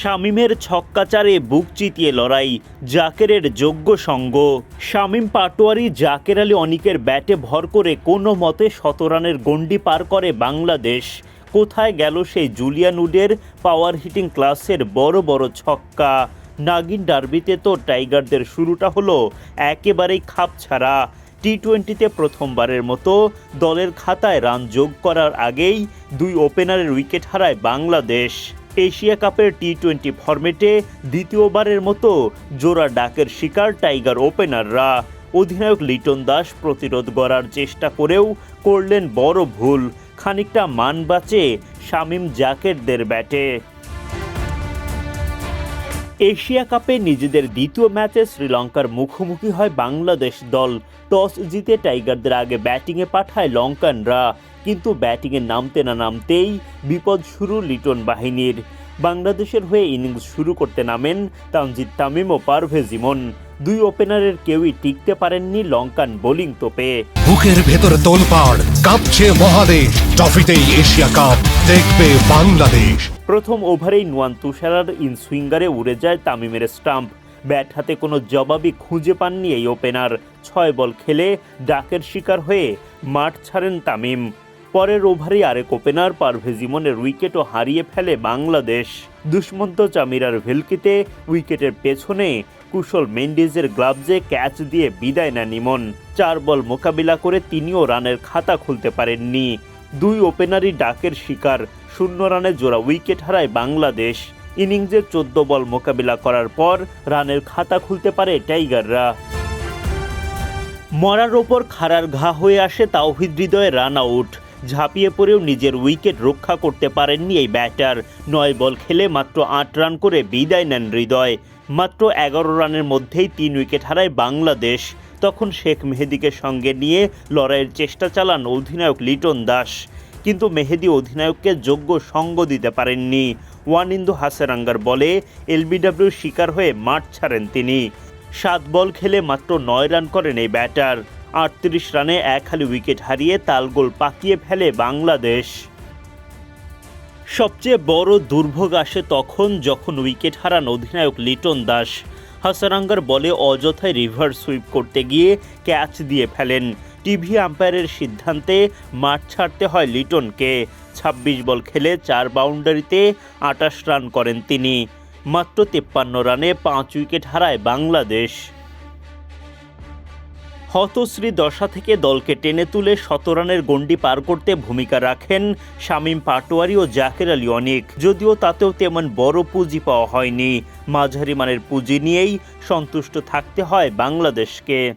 শামিমের ছক্কাচারে বুক চিতিয়ে লড়াই জাকেরের যোগ্য সঙ্গ। শামিম পাটোয়ারি জাকের আলী অনিকের ব্যাটে ভর করে কোনো মতে শতরানের গণ্ডি পার করে বাংলাদেশ। কোথায় গেল সেই জুলিয়ান উডের পাওয়ার হিটিং ক্লাসের বড় বড় ছক্কা? নাগিন ডার্বিতে তো টাইগারদের শুরুটা হলো একেবারেই খাপ ছাড়া। টি টোয়েন্টিতে প্রথমবারের মতো দলের খাতায় রান যোগ করার আগেই দুই ওপেনারের উইকেট হারায় বাংলাদেশ। এশিয়া কাপের টি টোয়েন্টি ফরম্যাটে দ্বিতীয়বারের মতো জোড়া ডাকের শিকার টাইগার ওপেনাররা অধিনায়ক লিটন দাস প্রতিরোধ করার চেষ্টা করেও করলেন বড় ভুল। খানিকটা মান বাঁচে শামিম জাকেরদের ব্যাটে। এশিয়া কাপে নিজেদের দ্বিতীয় ম্যাচে শ্রীলঙ্কার মুখোমুখি হয় বাংলাদেশ দল। টস জিতে টাইগারদের আগে ব্যাটিংয়ে পাঠায় লঙ্কানরা। কিন্তু ব্যাটিংয়ে নামতে না নামতেই বিপদ শুরু লিটন বাহিনীর। বাংলাদেশের হয়ে ইনিংস শুরু করতে নামেন তানজিদ তামিম ও পারভেজ ইমন। দুই ওপেনারের কেউই টিকতে পারেননি লঙ্কান বোলিং তোপে। বুকের ভেতর তোলপাড় কাঁপছে মহাদেশ। ট্রফিতেই এশিয়া কাপ দেখবে বাংলাদেশ। প্রথম ওভারেই নোয়ান তুষারার ইন সুইঙ্গারে উড়ে যায় তামিমের স্টাম্প। ব্যাট হাতে কোনো জবাবই খুঁজে পাননি এই ওপেনার। ছয় বল খেলে ডাকের শিকার হয়ে মাঠ ছাড়েন তামিম। পরের ওভারেই আরেক ওপেনার পারভেজ ইমনের উইকেটও হারিয়ে ফেলে বাংলাদেশ। দুষ্মন্ত চামিরার ভেলকিতে উইকেটের পেছনে কুশল মেন্ডিজের গ্লাভসে ক্যাচ দিয়ে বিদায় নেন ইমন। চার বল মোকাবিলা করে তিনিও রানের খাতা খুলতে পারেননি। দুই ওপেনারই ডাকের শিকার, শূন্য রানে জোড়া উইকেট হারায় বাংলাদেশ। ইনিংসে চোদ্দ বল মোকাবিলা করার পর রানের খাতা খুলতে পারে টাইগাররা। মরার ওপর খাড়ার ঘা হয়ে আসে তাওহিদ হৃদয়ে রান আউট। ঝাঁপিয়ে পড়েও নিজের উইকেট রক্ষা করতে পারেননি এই ব্যাটার। নয় বল খেলে মাত্র আট রান করে বিদায় নেন হৃদয়। মাত্র এগারো রানের মধ্যেই তিন উইকেট হারায় বাংলাদেশ। তখন শেখ মেহেদিকে সঙ্গে নিয়ে লড়াইয়ের চেষ্টা চালান অধিনায়ক লিটন দাস। কিন্তু মেহেদি অধিনায়ককে যোগ্য সঙ্গ দিতে পারেননি। ওয়ানিন্দু হাসেরাঙ্গার বলে এলবিডব্লিউ শিকার হয়ে মাঠ ছাড়েন তিনি। সাত বল খেলে মাত্র নয় রান করেন এই ব্যাটার। আটত্রিশ রানে এক হালি উইকেট হারিয়ে তালগোল পাকিয়ে ফেলে বাংলাদেশ। সবচেয়ে বড় দুর্ভোগ আসে তখন যখন উইকেট হারান অধিনায়ক লিটন দাস। হাসারাঙ্গার বলে অযথায় রিভার সুইপ করতে গিয়ে ক্যাচ দিয়ে ফেলেন। টিভি আম্পায়ারের সিদ্ধান্তে মাঠ ছাড়তে হয় লিটনকে। ২৬ বল খেলে চার বাউন্ডারিতে আটাশ রান করেন তিনি। মাত্র তেপ্পান্ন রানে পাঁচ উইকেট হারায় বাংলাদেশ। হতশ্রী দশা থেকে দলকে টেনে তুলে শতরানের গণ্ডি পার করতে ভূমিকা রাখেন শামীম পাটোয়ারি ও জাকের আলী অনেক। যদিও তাতেও তেমন বড় পুঁজি পাওয়া হয়নি। মাঝারি মানের পুঁজি নিয়েই সন্তুষ্ট থাকতে হয় বাংলাদেশকে।